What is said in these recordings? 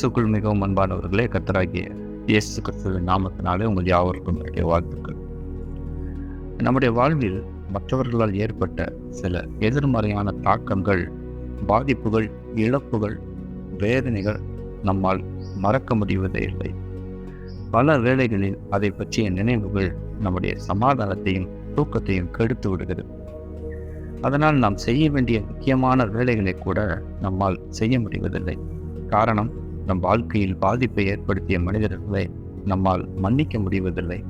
கிறிஸ்துக்குள் மிகவும் அன்பானவர்களே கத்தராகிய இயேசு கிறிஸ்துவின் நாமத்தினாலே உங்கள் யாவருக்கும் என்னுடைய வாழ்த்துக்கள். நம்முடைய வாழ்வில் மற்றவர்களால் ஏற்பட்ட சில எதிர்மறையான தாக்கங்கள் பாதிப்புகள் இழப்புகள் வேதனைகள் நம்மால் மறக்க முடிவதே இல்லை. பல வேளைகளில் அதை பற்றிய நினைவுகள் நம்முடைய சமாதானத்தையும் தூக்கத்தையும் கெடுத்து விடுகிறது. அதனால் நாம் செய்ய வேண்டிய முக்கியமான வேலைகளை கூட நம்மால் செய்ய முடிவதில்லை. காரணம் நம் வாழ்க்கையில் பாதிப்பை ஏற்படுத்திய மனிதர்களை நம்மால் மன்னிக்க முடிவதில்லை.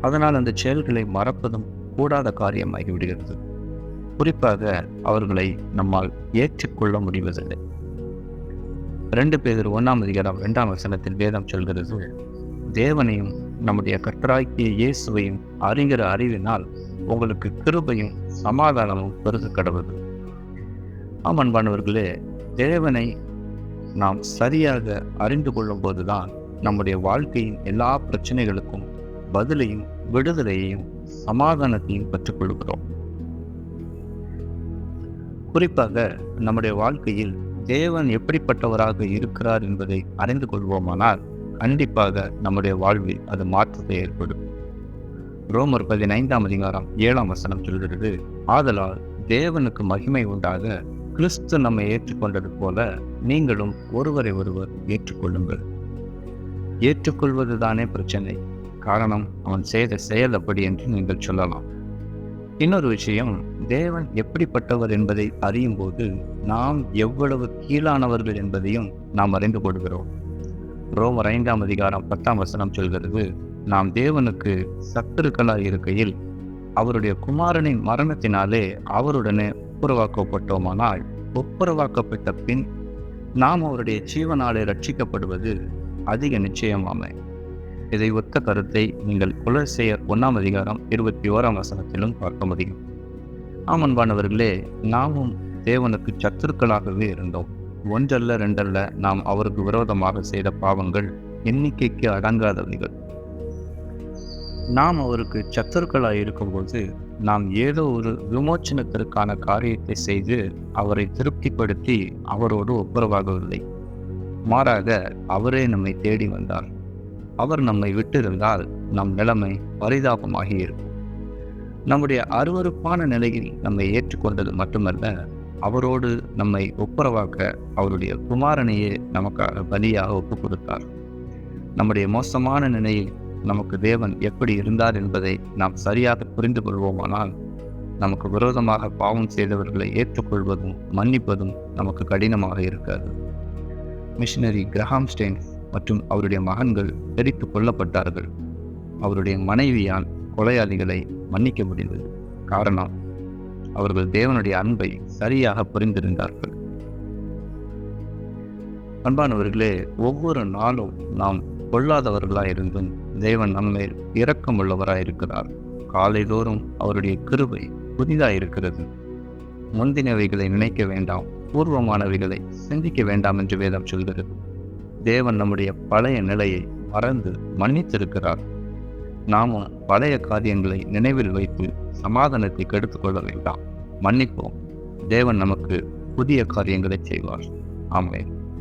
அதனால் அந்த செயல்களை மறப்பதும் கூடாத காரியமாகி விடுகிறது குறிப்பாக அவர்களை நம்மால் ஏற்றுக்கொள்ள முடிவதில்லை. ரெண்டு பேர் ஒன்றாம் அதிகாரம் இரண்டாம் வசனத்தில் வேதம் சொல்கிறது தேவனையும் நம்முடைய கற்றாக்கிய இயேசுவையும் அறிகிற அறிவினால் உங்களுக்கு கிருபையும் சமாதானமும் பெருக கடவுது ஆம் தேவனை நாம் சரியாக அறிந்து கொள்ளும்போது தான் நம்முடைய வாழ்க்கையின் எல்லா பிரச்சனைகளுக்கும் பதிலையும் விடுதலையையும் சமாதானத்தையும் பெற்றுக்கொள்கிறோம். குறிப்பாக நம்முடைய வாழ்க்கையில் தேவன் எப்படிப்பட்டவராக இருக்கிறார் என்பதை அறிந்து கொள்வோமானால் கண்டிப்பாக நம்முடைய வாழ்வில் அது மாற்றத்தை ஏற்படும். ரோமர் பதினைந்தாம் அதிகாரம் ஏழாம் வசனம் சொல்கிறது ஆதலால் தேவனுக்கு மகிமை உண்டாக கிறிஸ்து நம்மை ஏற்றுக்கொண்டது போல நீங்களும் ஒருவரை ஒருவர் ஏற்றுக்கொள்ளுங்கள். ஏற்றுக்கொள்வது தானே பிரச்சனை. காரணம் அவன் செய்த செயல் அப்படி என்று நீங்கள் சொல்லலாம். இன்னொரு விஷயம் தேவன் எப்படிப்பட்டவர் என்பதை அறியும் போது நாம் எவ்வளவு கீழானவர்கள் என்பதையும் நாம் அறிந்து கொள்கிறோம். ரோமர் ஐந்தாம் அதிகாரம் பத்தாம் வசனம் சொல்கிறது நாம் தேவனுக்கு சத்துருக்களாக இருக்கையில் அவருடைய குமாரனின் மரணத்தினாலே அவருடனே ஒப்புரவாக்கப்பட்டோமானால் ஒப்புரவாக்கப்பட்ட பின் நாம் அவருடைய ஜீவனாலே ரட்சிக்கப்படுவது அதிக நிச்சயமாமே. இதை ஒத்த கருத்தை நீங்கள் குலசெயர் ஒன்றாம் அதிகாரம் இருபத்தி ஓராம் வசனத்திலும் பார்க்க முடியும். ஆமன்பானவர்களே நாமும் தேவனுக்கு சத்துருக்களாகவே இருந்தோம். ஒன்றல்ல ரெண்டல்ல நாம் அவருக்கு விரோதமாக செய்த பாவங்கள் எண்ணிக்கைக்கு அடங்காதவைகள். நாம் அவருக்கு சத்துருக்களாக இருக்கும்போது நாம் ஏதோ ஒரு விமோச்சனத்திற்கான காரியத்தை செய்து அவரை திருப்திப்படுத்தி அவரோடு ஒப்புரவாகவில்லை. மாறாக அவரே நம்மை தேடி வந்தார். அவர் நம்மை விட்டிருந்தால் நம் நிலைமை பரிதாபமாகி இருக்கும். நம்முடைய அருவறுப்பான நிலையில் நம்மை ஏற்றுக்கொண்டது மட்டுமல்ல அவரோடு நம்மை ஒப்புரவாக்க அவருடைய குமாரனையே நமக்காக பலியாக ஒப்புக் கொடுத்தார் நம்முடைய மோசமான நிலையில் நமக்கு தேவன் எப்படி இருந்தார் என்பதை நாம் சரியாக புரிந்து கொள்வோமானால் நமக்கு விரோதமாக பாவம் செய்தவர்களை ஏற்றுக்கொள்வதும் மன்னிப்பதும் நமக்கு கடினமாக இருக்காது. மிஷினரி கிரஹாம் ஸ்டெயின் மற்றும் அவருடைய மகன்கள் எரித்து கொல்லப்பட்டார்கள். அவருடைய மனைவியால் கொலையாளிகளை மன்னிக்க முடிந்தது. காரணம் அவர்கள் தேவனுடைய அன்பை சரியாக புரிந்திருந்தார்கள். அன்பானவர்களே ஒவ்வொரு நாளும் நாம் கொள்ளாதவர்களாயிருந்தும் தேவன் நம்மை இரக்கம் உள்ளவராயிருக்கிறார் காலைதோறும் அவருடைய கிருபை புதிதாயிருக்கிறது. முந்தினவைகளை நினைக்க வேண்டாம் பூர்வமானவைகளை சிந்திக்க வேண்டாம் என்று வேதம் சொல்கிறது. தேவன் நம்முடைய பழைய நிலையை மறந்து மன்னித்திருக்கிறார். நாமும் பழைய காரியங்களை நினைவில் வைத்து சமாதானத்தை கெடுத்துக் கொள்ள வேண்டாம். மன்னிப்போம். தேவன் நமக்கு புதிய காரியங்களை செய்வார். ஆமென்.